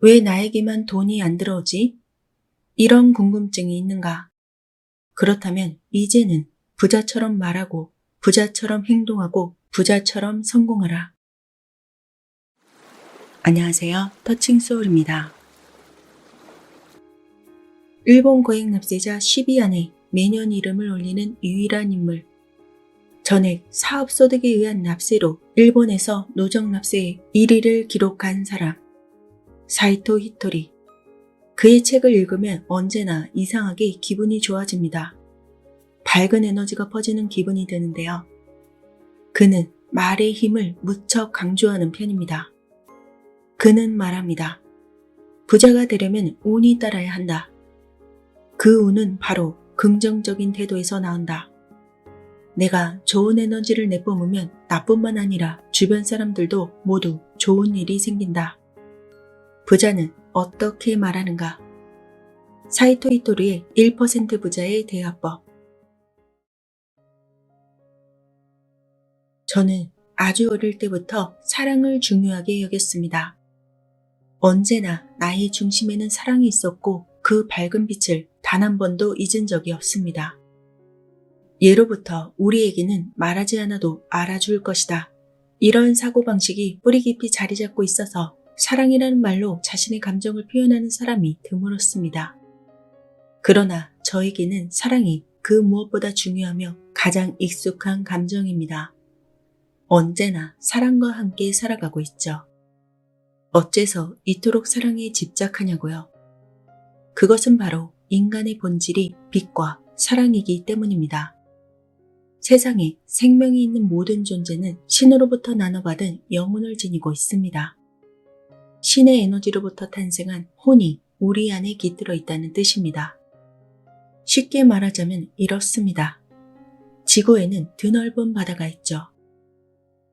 왜 나에게만 돈이 안 들어오지? 이런 궁금증이 있는가? 그렇다면 이제는 부자처럼 말하고 부자처럼 행동하고 부자처럼 성공하라. 안녕하세요. 터칭 소울입니다. 일본 고액 납세자 10위 안에 매년 이름을 올리는 유일한 인물. 전액 사업 소득에 의한 납세로 일본에서 노정 납세의 1위를 기록한 사람. 사이토 히토리. 그의 책을 읽으면 언제나 이상하게 기분이 좋아집니다. 밝은 에너지가 퍼지는 기분이 드는데요. 그는 말의 힘을 무척 강조하는 편입니다. 그는 말합니다. 부자가 되려면 운이 따라야 한다. 그 운은 바로 긍정적인 태도에서 나온다. 내가 좋은 에너지를 내뿜으면 나뿐만 아니라 주변 사람들도 모두 좋은 일이 생긴다. 부자는 어떻게 말하는가? 사이토 히토리의 1% 부자의 대화법. 저는 아주 어릴 때부터 사랑을 중요하게 여겼습니다. 언제나 나의 중심에는 사랑이 있었고 그 밝은 빛을 단 한 번도 잊은 적이 없습니다. 예로부터 우리에게는 말하지 않아도 알아줄 것이다. 이런 사고방식이 뿌리 깊이 자리 잡고 있어서 사랑이라는 말로 자신의 감정을 표현하는 사람이 드물었습니다. 그러나 저에게는 사랑이 그 무엇보다 중요하며 가장 익숙한 감정입니다. 언제나 사랑과 함께 살아가고 있죠. 어째서 이토록 사랑에 집착하냐고요? 그것은 바로 인간의 본질이 빛과 사랑이기 때문입니다. 세상에 생명이 있는 모든 존재는 신으로부터 나눠받은 영혼을 지니고 있습니다. 신의 에너지로부터 탄생한 혼이 우리 안에 깃들어 있다는 뜻입니다. 쉽게 말하자면 이렇습니다. 지구에는 드넓은 바다가 있죠.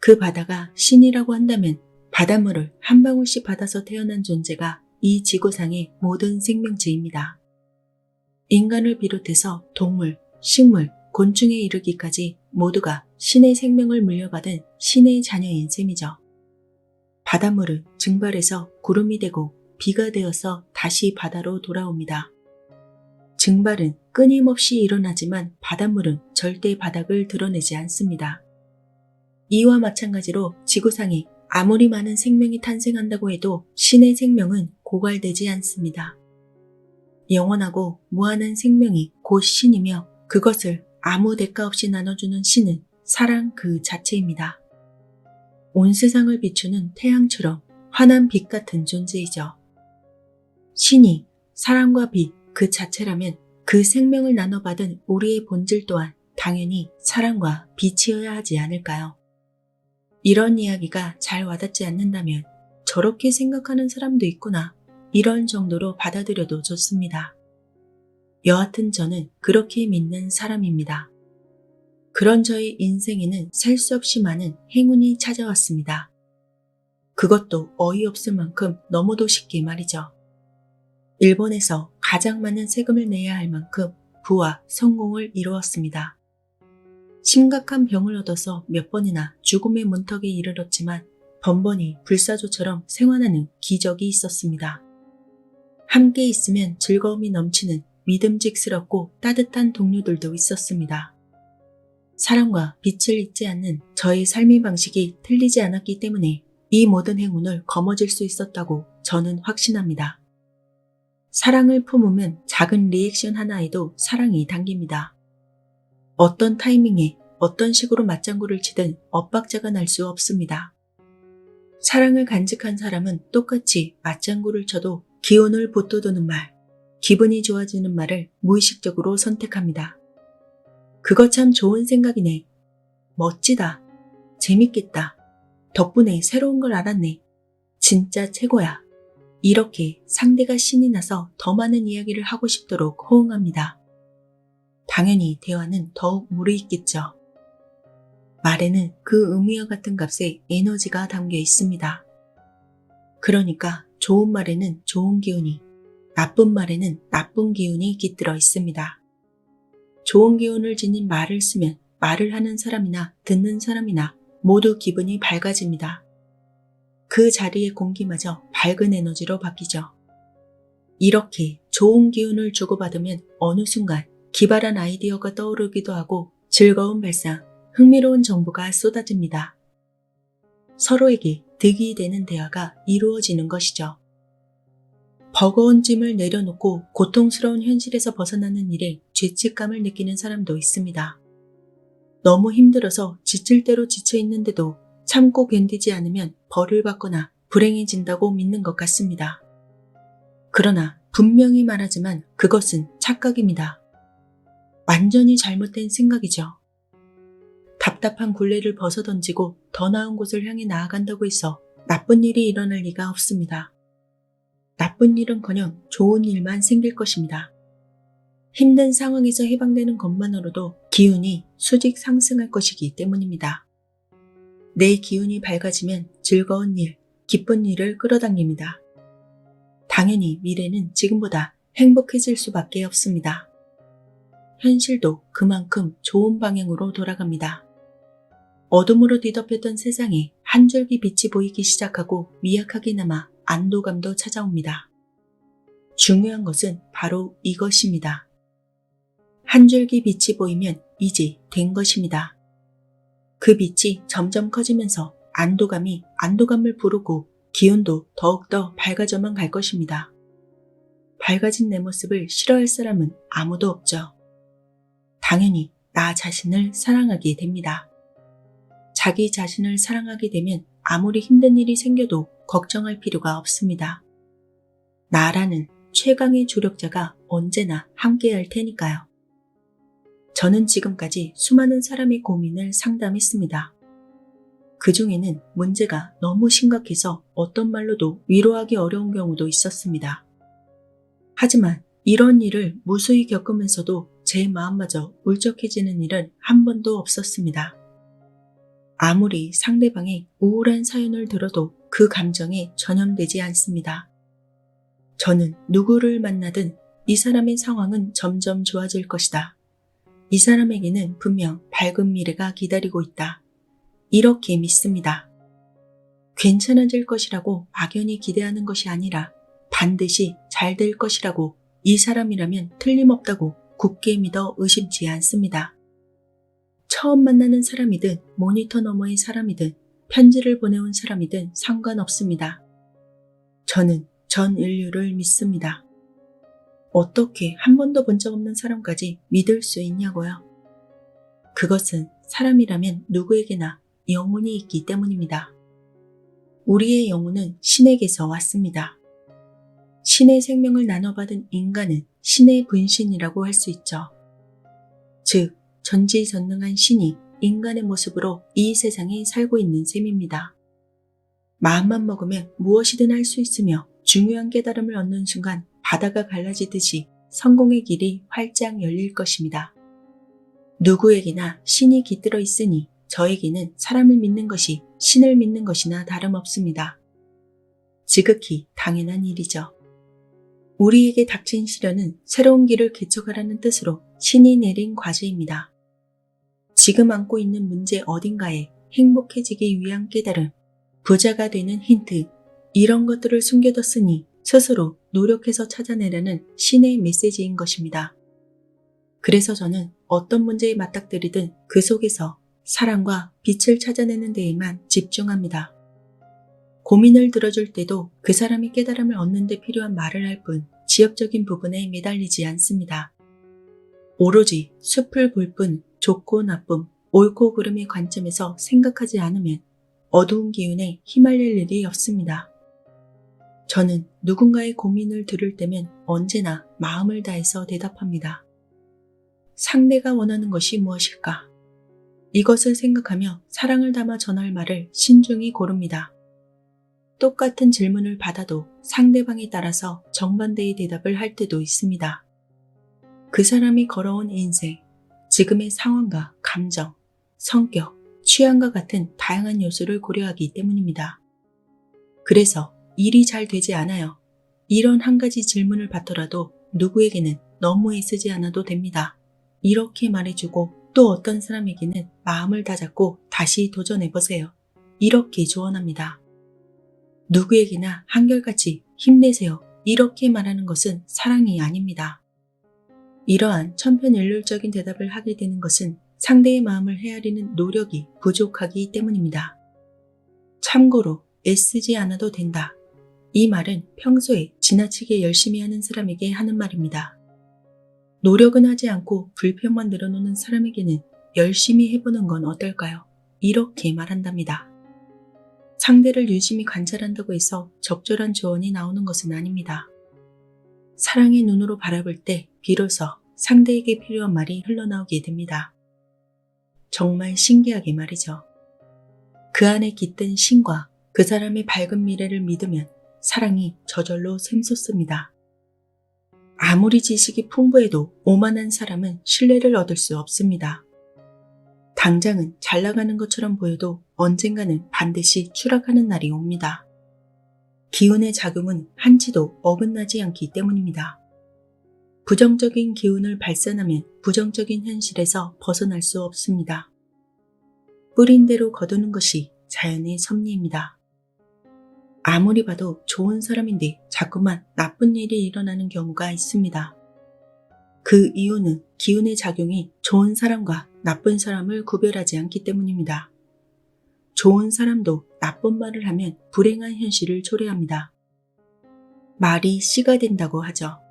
그 바다가 신이라고 한다면 바닷물을 한 방울씩 받아서 태어난 존재가 이 지구상의 모든 생명체입니다. 인간을 비롯해서 동물, 식물, 곤충에 이르기까지 모두가 신의 생명을 물려받은 신의 자녀인 셈이죠. 바닷물은 증발해서 구름이 되고 비가 되어서 다시 바다로 돌아옵니다. 증발은 끊임없이 일어나지만 바닷물은 절대 바닥을 드러내지 않습니다. 이와 마찬가지로 지구상에 아무리 많은 생명이 탄생한다고 해도 신의 생명은 고갈되지 않습니다. 영원하고 무한한 생명이 곧 신이며 그것을 아무 대가 없이 나눠주는 신은 사랑 그 자체입니다. 온 세상을 비추는 태양처럼 환한 빛 같은 존재이죠. 신이 사랑과 빛 그 자체라면 그 생명을 나눠받은 우리의 본질 또한 당연히 사랑과 빛이어야 하지 않을까요? 이런 이야기가 잘 와닿지 않는다면 저렇게 생각하는 사람도 있구나. 이런 정도로 받아들여도 좋습니다. 여하튼 저는 그렇게 믿는 사람입니다. 그런 저의 인생에는 셀수 없이 많은 행운이 찾아왔습니다. 그것도 어이없을 만큼 너무도 쉽게 말이죠. 일본에서 가장 많은 세금을 내야 할 만큼 부와 성공을 이루었습니다. 심각한 병을 얻어서 몇 번이나 죽음의 문턱에 이르렀지만 번번이 불사조처럼 생활하는 기적이 있었습니다. 함께 있으면 즐거움이 넘치는 믿음직스럽고 따뜻한 동료들도 있었습니다. 사랑과 빛을 잊지 않는 저의 삶의 방식이 틀리지 않았기 때문에 이 모든 행운을 거머쥘 수 있었다고 저는 확신합니다. 사랑을 품으면 작은 리액션 하나에도 사랑이 담깁니다. 어떤 타이밍에 어떤 식으로 맞장구를 치든 엇박자가 날 수 없습니다. 사랑을 간직한 사람은 똑같이 맞장구를 쳐도 기운을 붙돋우는 말, 기분이 좋아지는 말을 무의식적으로 선택합니다. 그거 참 좋은 생각이네. 멋지다. 재밌겠다. 덕분에 새로운 걸 알았네. 진짜 최고야. 이렇게 상대가 신이 나서 더 많은 이야기를 하고 싶도록 호응합니다. 당연히 대화는 더욱 무르익겠죠. 말에는 그 의미와 같은 값의 에너지가 담겨 있습니다. 그러니까 좋은 말에는 좋은 기운이, 나쁜 말에는 나쁜 기운이 깃들어 있습니다. 좋은 기운을 지닌 말을 쓰면 말을 하는 사람이나 듣는 사람이나 모두 기분이 밝아집니다. 그 자리의 공기마저 밝은 에너지로 바뀌죠. 이렇게 좋은 기운을 주고받으면 어느 순간 기발한 아이디어가 떠오르기도 하고 즐거운 발상, 흥미로운 정보가 쏟아집니다. 서로에게 득이 되는 대화가 이루어지는 것이죠. 버거운 짐을 내려놓고 고통스러운 현실에서 벗어나는 일에 죄책감을 느끼는 사람도 있습니다. 너무 힘들어서 지칠 대로 지쳐 있는데도 참고 견디지 않으면 벌을 받거나 불행해진다고 믿는 것 같습니다. 그러나 분명히 말하지만 그것은 착각입니다. 완전히 잘못된 생각이죠. 답답한 굴레를 벗어던지고 더 나은 곳을 향해 나아간다고 해서 나쁜 일이 일어날 리가 없습니다. 나쁜 일은커녕 좋은 일만 생길 것입니다. 힘든 상황에서 해방되는 것만으로도 기운이 수직 상승할 것이기 때문입니다. 내 기운이 밝아지면 즐거운 일, 기쁜 일을 끌어당깁니다. 당연히 미래는 지금보다 행복해질 수밖에 없습니다. 현실도 그만큼 좋은 방향으로 돌아갑니다. 어둠으로 뒤덮였던 세상에 한 줄기 빛이 보이기 시작하고 미약하게나마 안도감도 찾아옵니다. 중요한 것은 바로 이것입니다. 한 줄기 빛이 보이면 이제 된 것입니다. 그 빛이 점점 커지면서 안도감이 안도감을 부르고 기운도 더욱더 밝아져만 갈 것입니다. 밝아진 내 모습을 싫어할 사람은 아무도 없죠. 당연히 나 자신을 사랑하게 됩니다. 자기 자신을 사랑하게 되면 아무리 힘든 일이 생겨도 걱정할 필요가 없습니다. 나라는 최강의 조력자가 언제나 함께할 테니까요. 저는 지금까지 수많은 사람의 고민을 상담했습니다. 그 중에는 문제가 너무 심각해서 어떤 말로도 위로하기 어려운 경우도 있었습니다. 하지만 이런 일을 무수히 겪으면서도 제 마음마저 울적해지는 일은 한 번도 없었습니다. 아무리 상대방의 우울한 사연을 들어도 그 감정에 전염되지 않습니다. 저는 누구를 만나든 이 사람의 상황은 점점 좋아질 것이다. 이 사람에게는 분명 밝은 미래가 기다리고 있다. 이렇게 믿습니다. 괜찮아질 것이라고 막연히 기대하는 것이 아니라 반드시 잘 될 것이라고 이 사람이라면 틀림없다고 굳게 믿어 의심치 않습니다. 처음 만나는 사람이든 모니터 너머의 사람이든 편지를 보내온 사람이든 상관없습니다. 저는 전 인류를 믿습니다. 어떻게 한 번도 본 적 없는 사람까지 믿을 수 있냐고요? 그것은 사람이라면 누구에게나 영혼이 있기 때문입니다. 우리의 영혼은 신에게서 왔습니다. 신의 생명을 나눠받은 인간은 신의 분신이라고 할 수 있죠. 즉, 전지전능한 신이 인간의 모습으로 이 세상에 살고 있는 셈입니다. 마음만 먹으면 무엇이든 할 수 있으며 중요한 깨달음을 얻는 순간 바다가 갈라지듯이 성공의 길이 활짝 열릴 것입니다. 누구에게나 신이 깃들어 있으니 저에게는 사람을 믿는 것이 신을 믿는 것이나 다름없습니다. 지극히 당연한 일이죠. 우리에게 닥친 시련은 새로운 길을 개척하라는 뜻으로 신이 내린 과제입니다. 지금 안고 있는 문제 어딘가에 행복해지기 위한 깨달음, 부자가 되는 힌트, 이런 것들을 숨겨뒀으니 스스로 노력해서 찾아내라는 신의 메시지인 것입니다. 그래서 저는 어떤 문제에 맞닥뜨리든 그 속에서 사랑과 빛을 찾아내는 데에만 집중합니다. 고민을 들어줄 때도 그 사람이 깨달음을 얻는 데 필요한 말을 할 뿐 지엽적인 부분에 매달리지 않습니다. 오로지 숲을 볼 뿐 좋고 나쁨, 옳고 그름의 관점에서 생각하지 않으면 어두운 기운에 휘말릴 일이 없습니다. 저는 누군가의 고민을 들을 때면 언제나 마음을 다해서 대답합니다. 상대가 원하는 것이 무엇일까? 이것을 생각하며 사랑을 담아 전할 말을 신중히 고릅니다. 똑같은 질문을 받아도 상대방에 따라서 정반대의 대답을 할 때도 있습니다. 그 사람이 걸어온 인생, 지금의 상황과 감정, 성격, 취향과 같은 다양한 요소를 고려하기 때문입니다. 그래서 일이 잘 되지 않아요. 이런 한 가지 질문을 받더라도 누구에게는 너무 애쓰지 않아도 됩니다. 이렇게 말해주고 또 어떤 사람에게는 마음을 다잡고 다시 도전해보세요. 이렇게 조언합니다. 누구에게나 한결같이 힘내세요. 이렇게 말하는 것은 사랑이 아닙니다. 이러한 천편일률적인 대답을 하게 되는 것은 상대의 마음을 헤아리는 노력이 부족하기 때문입니다. 참고로 애쓰지 않아도 된다. 이 말은 평소에 지나치게 열심히 하는 사람에게 하는 말입니다. 노력은 하지 않고 불평만 늘어놓는 사람에게는 열심히 해보는 건 어떨까요? 이렇게 말한답니다. 상대를 유심히 관찰한다고 해서 적절한 조언이 나오는 것은 아닙니다. 사랑의 눈으로 바라볼 때 비로소 상대에게 필요한 말이 흘러나오게 됩니다. 정말 신기하게 말이죠. 그 안에 깃든 신과 그 사람의 밝은 미래를 믿으면 사랑이 저절로 샘솟습니다. 아무리 지식이 풍부해도 오만한 사람은 신뢰를 얻을 수 없습니다. 당장은 잘 나가는 것처럼 보여도 언젠가는 반드시 추락하는 날이 옵니다. 기운의 작용은 한치도 어긋나지 않기 때문입니다. 부정적인 기운을 발산하면 부정적인 현실에서 벗어날 수 없습니다. 뿌린 대로 거두는 것이 자연의 섭리입니다. 아무리 봐도 좋은 사람인데 자꾸만 나쁜 일이 일어나는 경우가 있습니다. 그 이유는 기운의 작용이 좋은 사람과 나쁜 사람을 구별하지 않기 때문입니다. 좋은 사람도 나쁜 말을 하면 불행한 현실을 초래합니다. 말이 씨가 된다고 하죠.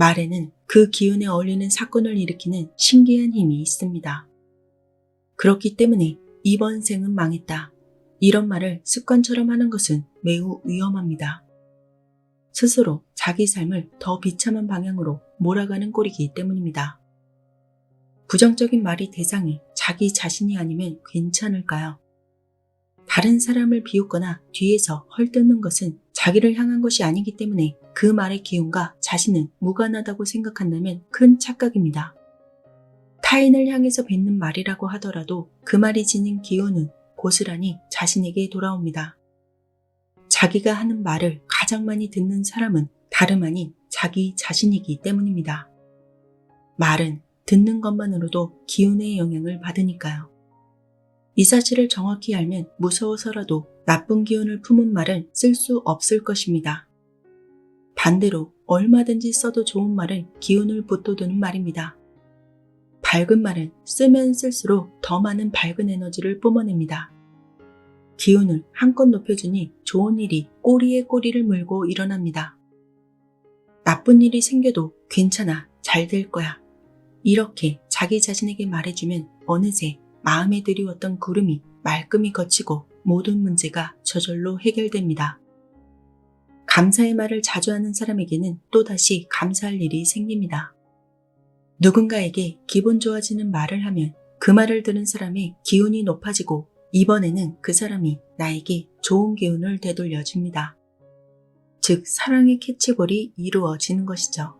말에는 그 기운에 어울리는 사건을 일으키는 신기한 힘이 있습니다. 그렇기 때문에 이번 생은 망했다. 이런 말을 습관처럼 하는 것은 매우 위험합니다. 스스로 자기 삶을 더 비참한 방향으로 몰아가는 꼴이기 때문입니다. 부정적인 말이 대상이 자기 자신이 아니면 괜찮을까요? 다른 사람을 비웃거나 뒤에서 헐뜯는 것은 자기를 향한 것이 아니기 때문에 그 말의 기운과 자신은 무관하다고 생각한다면 큰 착각입니다. 타인을 향해서 뱉는 말이라고 하더라도 그 말이 지닌 기운은 고스란히 자신에게 돌아옵니다. 자기가 하는 말을 가장 많이 듣는 사람은 다름 아닌 자기 자신이기 때문입니다. 말은 듣는 것만으로도 기운의 영향을 받으니까요. 이 사실을 정확히 알면 무서워서라도 나쁜 기운을 품은 말은 쓸 수 없을 것입니다. 반대로 얼마든지 써도 좋은 말은 기운을 붙돋우는 말입니다. 밝은 말은 쓰면 쓸수록 더 많은 밝은 에너지를 뿜어냅니다. 기운을 한껏 높여주니 좋은 일이 꼬리에 꼬리를 물고 일어납니다. 나쁜 일이 생겨도 괜찮아, 잘 될 거야. 이렇게 자기 자신에게 말해주면 어느새 마음에 드리웠던 구름이 말끔히 거치고 모든 문제가 저절로 해결됩니다. 감사의 말을 자주 하는 사람에게는 또다시 감사할 일이 생깁니다. 누군가에게 기분 좋아지는 말을 하면 그 말을 들은 사람의 기운이 높아지고 이번에는 그 사람이 나에게 좋은 기운을 되돌려줍니다. 즉, 사랑의 캐치볼이 이루어지는 것이죠.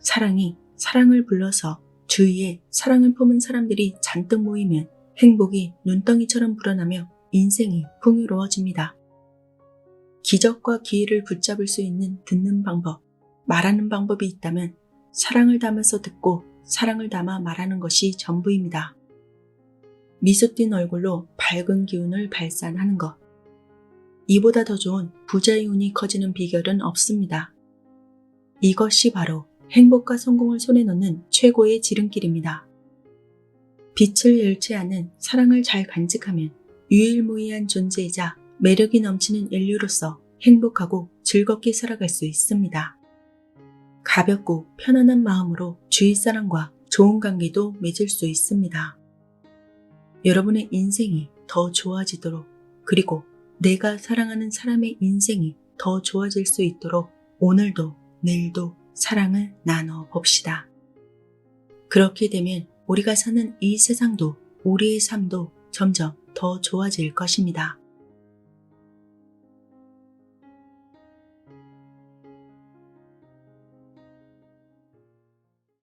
사랑이 사랑을 불러서 주위에 사랑을 품은 사람들이 잔뜩 모이면 행복이 눈덩이처럼 불어나며 인생이 풍요로워집니다. 기적과 기회를 붙잡을 수 있는 듣는 방법, 말하는 방법이 있다면 사랑을 담아서 듣고 사랑을 담아 말하는 것이 전부입니다. 미소 띈 얼굴로 밝은 기운을 발산하는 것. 이보다 더 좋은 부자의 운이 커지는 비결은 없습니다. 이것이 바로 행복과 성공을 손에 넣는 최고의 지름길입니다. 빛을 잃지 않은 사랑을 잘 간직하면 유일무이한 존재이자 매력이 넘치는 인류로서 행복하고 즐겁게 살아갈 수 있습니다. 가볍고 편안한 마음으로 주위 사람과 좋은 관계도 맺을 수 있습니다. 여러분의 인생이 더 좋아지도록 그리고 내가 사랑하는 사람의 인생이 더 좋아질 수 있도록 오늘도 내일도 사랑을 나눠 봅시다. 그렇게 되면 우리가 사는 이 세상도 우리의 삶도 점점 더 좋아질 것입니다.